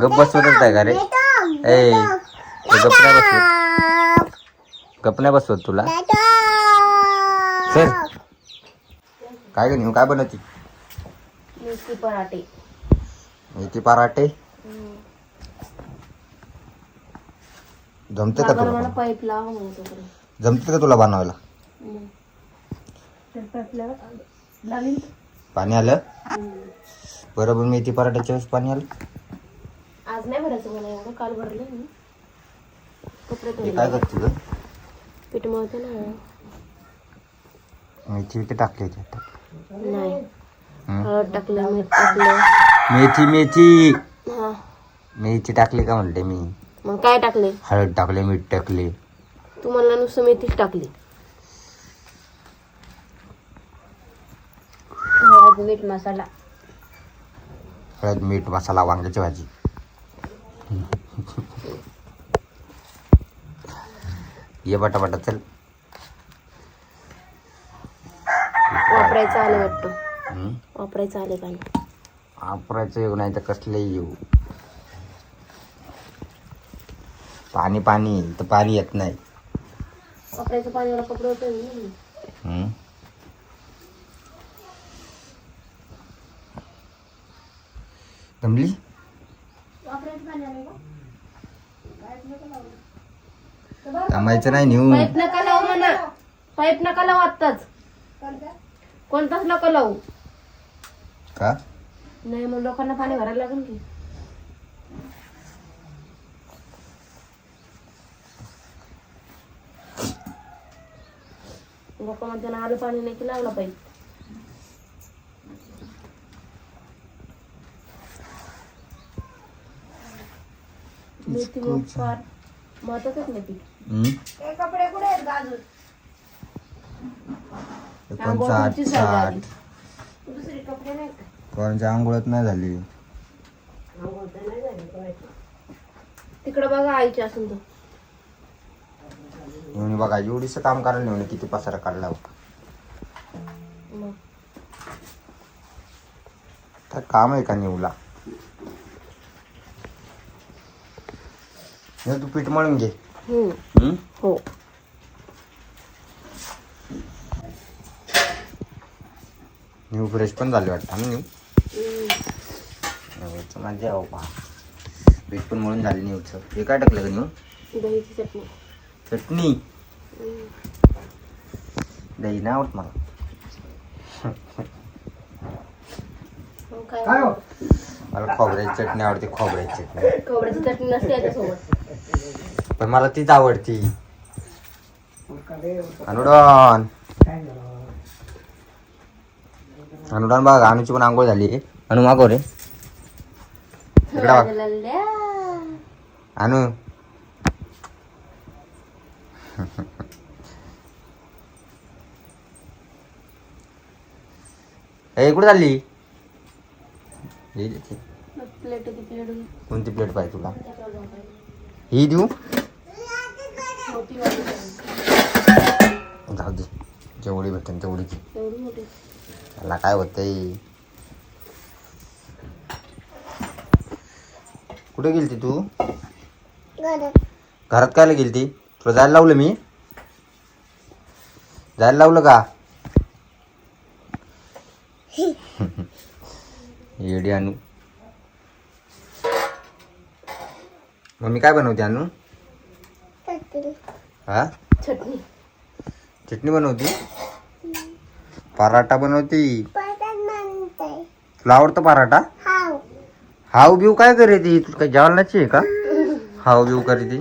गप बसवतच आहे का रे? ए गप नाही बसवत? गप नाही बसवत तुला? सर काय गं काय बनवती? मेथी पराठे. मेथी पराठे? जमते का तुला? पाईप लावा. जमते का तुला बनवायला? पाणी आलं. बरोबर मेथी पराठ्याच्या वेळेस पाणी आलं. आज नाही भरायचं मला एवढं काल भरलं मी. कपडे हे काय धुतले. करते ग पीठ मळते ना. मेथी इथे टाकली होती आता. नाही. हं? हळद टाकलं मीठ टाकलं. मेथी मेथी. हा. मेथी टाकली का म्हणते मी? मग काय टाकले? हळद टाकले मीठ टाकले. तू मला नुसतं मेथीच टाकली. मीठ मसाला. हळद मीठ मसाला वांग्याची भाजी. ये बटाबटा चल. वापरायचं आलं वाटतं? वापरायचं आले पाणी वापरायचं येऊ नाही तर कसले येऊ. पाणी पाणी तर पाणी येत नाही. वापरायचं पाण्याला कपडे होते ना. हं? जमली थांबायचं नाही नेऊ पाईप नका लावू म्हणा. पाईप नका लावू आत्ताच. कोणताच नका लावू. का? नाही मग लोकांना पाणी भरायला लागेल की. लोक म्हणते ना आलं पाणी नाही की लावला पाहिजे मेथी मग फार महत्वाचंच नाही पीठ हं? कपडे कुठे आहेत गाजून कोणचं आठ तुमची सवय साठ. आली. दुसरे कपडे नाही का? कोणाच्या आंघोळत नाही झाली. तिकडं बघा आईची असून तो येऊन बघा एवढीच काम करायला नेऊन किती पसारा काढला मग. काम आहे का नेऊला? हे तू पीठ मळून घे हम्म. हं? हो न्यू फ्रेश पण झाले वाटतं ना न्यू. न्यूचं पहा पीठ पण मळून झाले न्यूचं हे काय टाकलं का न्यू दहीची चटणी चटणी. दही नाही आवडत मला काय? मला खोबऱ्याची चटणी आवडते खोबऱ्याची चटणी. खोबऱ्याची चटणी नसते याच्यासोबत. पण मला तीच आवडती. अनुडॉन अनुडॉन बघा अनुची पण आंघोळ झाली. अनु मागो रे. इकडे बघ. लल्ल्या. अनु. ए कुठे चालली? ही दे ती. प्लेट होती प्लेट होती. कोणती प्लेट पाहिजे तुला? ही देऊ? मोठी वाली. जाऊ दे. जेवढी भेटेल तेवढी घे. एवढी मोठी. त्याला काय होतंय? कुठे गेलती तू? घरात कायला गेलती? तुला जायला लावलं मी? जायला लावलं का? येडी अनु मम्मी काय बनवते अनु हा? चटणी. चटणी बनवती? पराठा बनवती? तुला आवडतं पराठा? हाव. बिव काय करे ती तुला काय जेवणाची आहे का? हाव बिव करे ती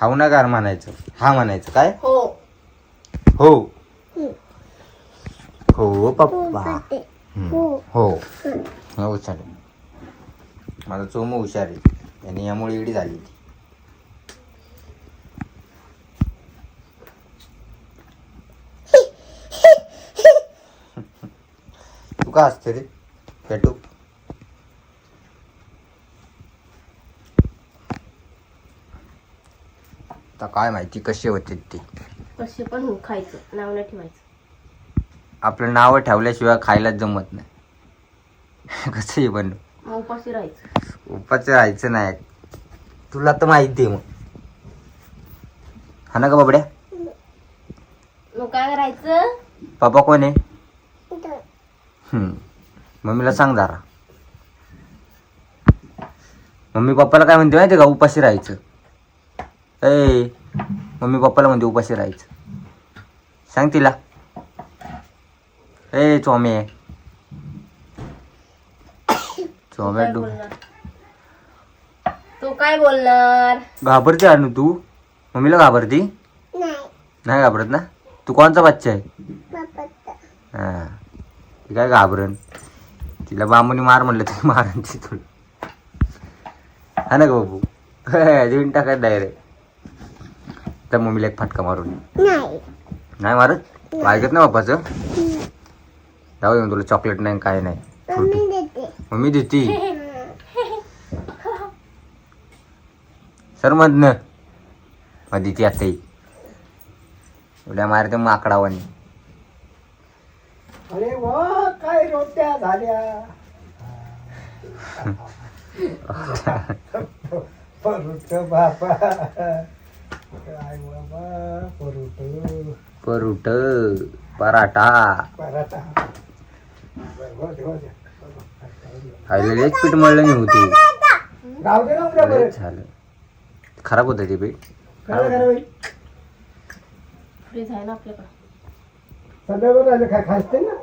हाव ना गार म्हणायचं. हा म्हणायचं. काय? हो. हो. हो पप्पा. हम्म. हो. हो. चालेल. माझा चोम हुशार आहे. आणि यामुळे इडी झाली ती तू का असते रे? पेटू आता काय माहिती कशी होते ते. कसे पण हो खायचं. नाव नाही ठेवायचं. आपलं नाव ठेवल्याशिवाय खायलाच जमत नाही. कसंही पण मग उपाशी राहायचं. उपाच राहायचं नाही. तुला तर माहिती आहे मग. हा ना का बाबड्या? मग काय करायचं? पापा कोण आहे? हम्म. मम्मीला सांग जरा. मम्मी पप्पाला काय म्हणते माहिती का? उपाशी राहायचं. ए मम्मी पप्पाला म्हणते उपाशी राहायचं. सांग तिला. ए चोमे. तू चोमे तू काय बोलणार? घाबरते अनु तू? मम्मीला घाबरती? नाही. घाबरत ना? तू कोणचा बच्चा आहे? हा. ती काय घाबरण तिला बांबूनी मार म्हणलं तरी मारण ती तुला हा ना ग बाबू? देऊन टाकायचं डायरेक्ट त्या मम्मीला एक फटका मारून. नाही. मारत? ऐकत ना बापाचं जाऊ दे मग तुला चॉकलेट नाही काय नाही. फ्रुटी मम्मी देती. सर मधनं. मग देती आताही. उड्या मारते माकडावानी. अरे वा काय रोट्या झाल्या. परुट बापा काय बाबा परुट. परुट पराठा. पराठा. खायला एक पीठ मळलं नाही होते. झालं. खराब होतं ते पीठ. फ्रीज आहे ना आपल्याकडं. राहिलं काय खायचं ना?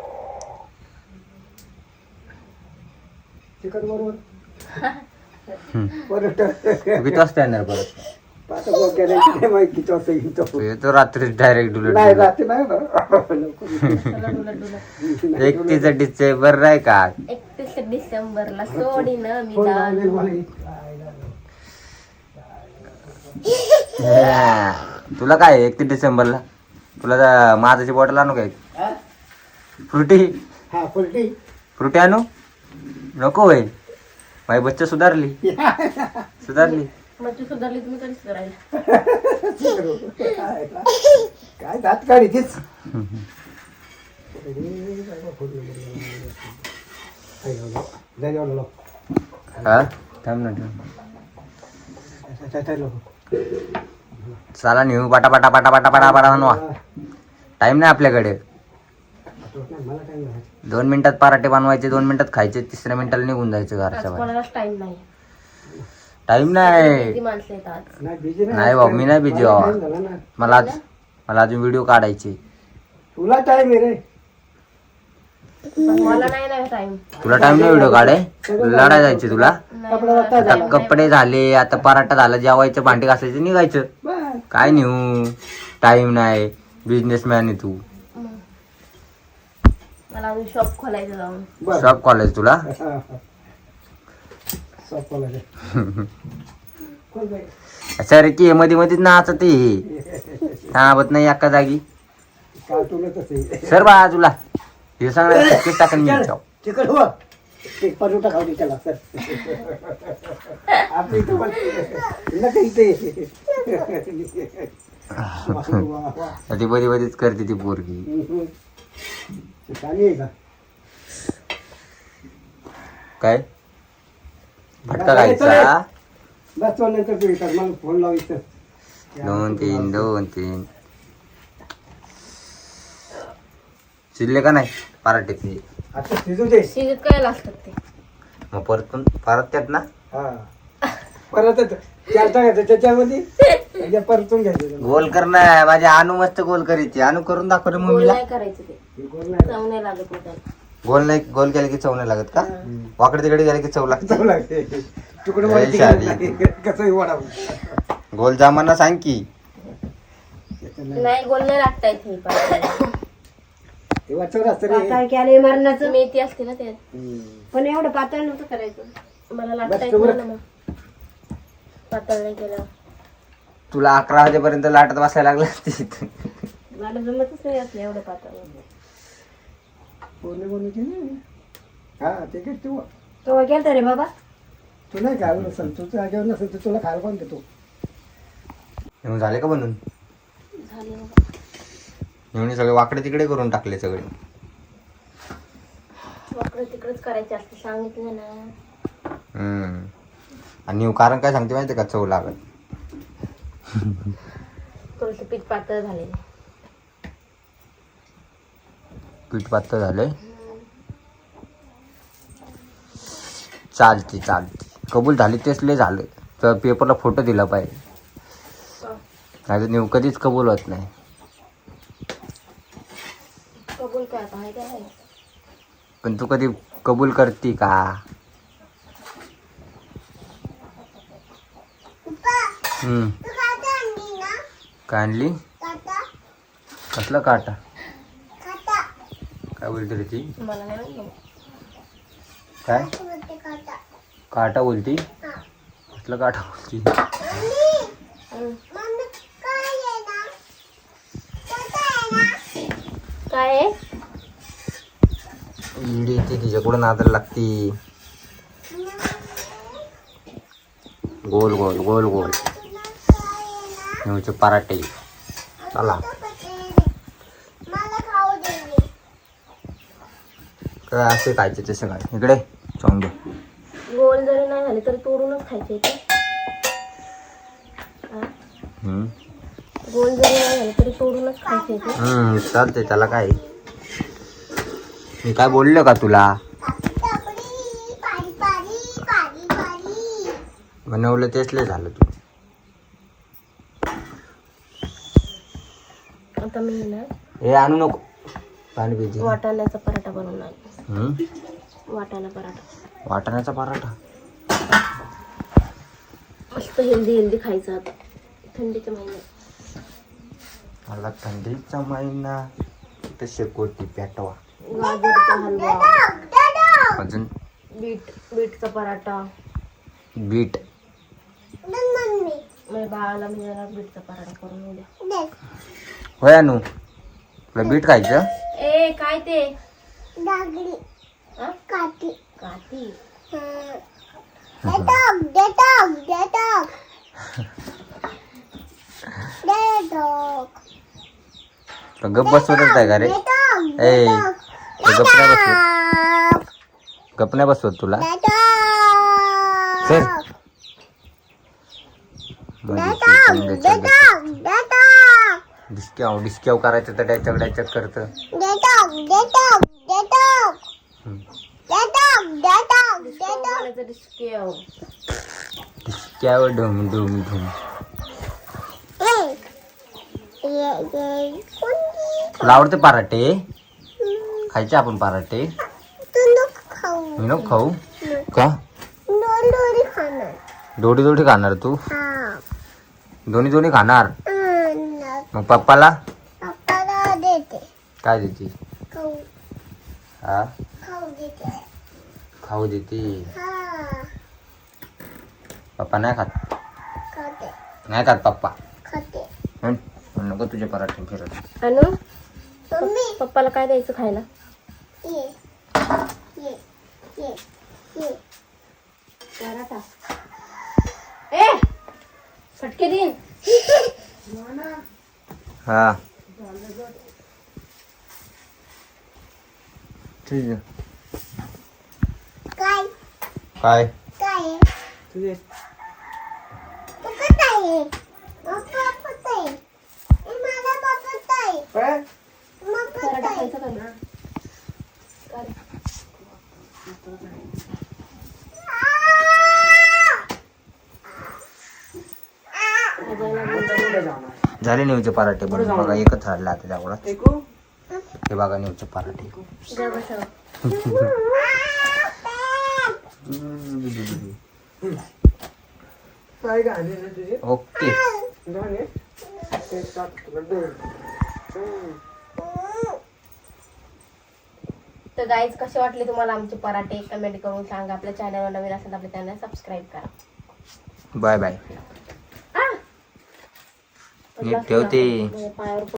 चिकन बरोबर. येणार परत. तो. रात्री डायरेक्ट नाही डुलट रात्री नाही ना लवकर येतो. चला डुलत डुलत. एकतीस डिसेंबर नाही का? एकतीस डिसेंबरला मी फोन लावून दे दारू. मला. तुला काय एकतीस डिसेंबरला? तुला त्या माझाची बॉटल आणू काय? हा? फ्रुटी? हा फ्रुटी आणू? नको होय. माझी बच्चा सुधारली. सुधारली. मग तू सुधारली तुम्ही कधीच करायला. काय दात काढी तीच हा थांब ना थांब. चला नेऊ पाटा पाटा पाटा पाटा पाटा पाटा बनवा टाइम नाही आपल्याकडे. दोन मिनिटात पराठे बनवायचे दोन मिनिटात खायचे तिसऱ्या मिनिटाला निघून जायचं आज घरच्या बाहेर. कोणालाच टाइम नाही. टाइम नाही. किती माणसं नाही भाऊ, मी नाही busy बाबा. मला आज मला अजून व्हिडिओ काढायचे. तुला टाइम आहे रे. पण मला नाही ना टाइम तुला टाइम नाही व्हिडिओ काढाय? लढाय जायचे तुला? कपडा आता आता कपडे झाले आता पराठा झाला जेवायचं भांडे घासायचं निघायचं. बस. काय नेऊ? टाइम नाही. बिझनेसमॅन आहे तू. मला अजून शॉप खोलायचं जाऊन. बस. शॉप कॉलेज तुला? हा, हा. सोपं लागेल. कोण बाई? सर की मध्ये मध्येच नाचत ते थांबत नाही एका जागी. सर बा तुला हे सांगणार किती टाकन मी ते मध्ये मध्येच करते ती पोरगी. काय? फटका खायचा बस तो नंतर तू येतात मला फोन लाव इथं दोन तीन दोन तीन. शिजले का नाही पराठे ते? आता शिजू दे. शिजत काय लागतात ते? मग परतून परत त्यात ना? हा. परत चार टाकायचं त्याच्यामध्ये? म्हणजे परतून घ्यायचं त्याला. गोल कर ना माझी अनु मस्त गोल करीची अनु करून दाखव रे गोल मम्मीला नाही करायचं ते. हे गोल नाही. चव नाही लागत मग त्याला. गोल नाही गोल केलं की चव नाही लागत का? वाकडे तिकडे गेले की चव लागते. तुकडं. कसंही वाढावं गोल जामाना सांग की. नाही गोल नाही लागता येत पाण्याला. वाचवर असतं रे. पातळ केले मरणाचं? मेथी असते ना त्यात हम्म. पण एवढं पातळ नव्हतं करायचं. मला लागता बस येत तेवढं. नाही ना मग. पातळ नाही केलं. तुला अकरा वाजेपर्यंत लाटत बसायला लागला मला जमतच नाही असलं एवढं पातळ. कोणी कोणी केली? हा ते काय तू केव्हा केलं रे बाबा. तू नाही नसेल तू जागेवर नसेल तर तुला खायला कोण देतो? येऊन झाले का बनून? झाले येऊन सगळे वाकडे तिकडे करून टाकले सगळे. वाकडं तिकडच करायचे असते सांगितलं ना. हम्म. आणि कारण काय सांगते माहिती का? चव लागत थोडंसं पीठ पातळ झाले पीठ पातळ झालंय. चालते चालते कबूल झाली तेच लय झालं. तर पेपरला फोटो दिला पाहिजे. नाही तर नेऊ कधीच कबूल होत नाही. कबूल पण तू कधी कबूल करते का? आणली कसला काटा? काय बोलते रे ती. मला नाही माहिती. काय? काटा बोलती कसला काटा बोलती. काय इडी ती तिच्याकडून नादाला लागती. गोल गोल गोल गोल. पराठे. चला. काय असे खायचे तसे काय इकडे चोंगे गोल जरी नाही झाले तरी तोडूनच खायचे ते. गोल जरी नाही झाले तरी तोडूनच खायचे ते. हम्म चालते त्याला काय? मी काय बोललो का तुला? बनवलं तेच लय झालं तू. आता मी ना हे आणू नको. पाणी पिते वाटाण्याचा पराठा बनवणार वाटाणा पराठा. वाटाण्याचा पराठा? मस्त हेल्दी हेल्दी खायचं आता. थंडीच्या महिन्यात. मला थंडीचा महिना ते शेकोटी पेटवा. गाजरचा हलवा. अजून? बीट बीटचा पराठा. बीट. माझ्या बाळाला मी जरा बीटचा पराठा करून उद्या होय अनु तुला बीट खायचं? ए काय ते? हा? काठी. तुला गप बसवतच आहे का रे? ए तुला गप नाही बसवत? गप नाही बसवत तुला? सर डिस्क्याव डिस्क्याव करायचं तर डॅचक डॅचक करतं. डिस्क्याव ढुम ढुम ढुम तुला आवडते पराठे. खायचे आपण पराठे. मी नको खाऊ. का? दोडी दोडी खाणार. तू? दोन्ही दोन्ही खाणार? मग पप्पाला? काय देते? हा? खाऊ देते. पप्पा नाही खात? नाही खात पप्पा? हं? नको तुझे पराठे फिरत. अनु? पप्पाला काय द्यायचं खायला? पराठा. ए फटके देईन. हा ठीक आहे काय तुझे काय? पराठा खायचा झाले नेऊचे पराठे पण बघा एकच राहिले आता त्यामुळं? हे बघा नेऊचे पराठे. ओके. तर गाईज कसे वाटले तुम्हाला आमचे पराठे? कमेंट करून सांगा. आपल्या चॅनलवर नवीन असेल तर आपल्या चॅनल सबस्क्राईब करा. Bye bye Nip thì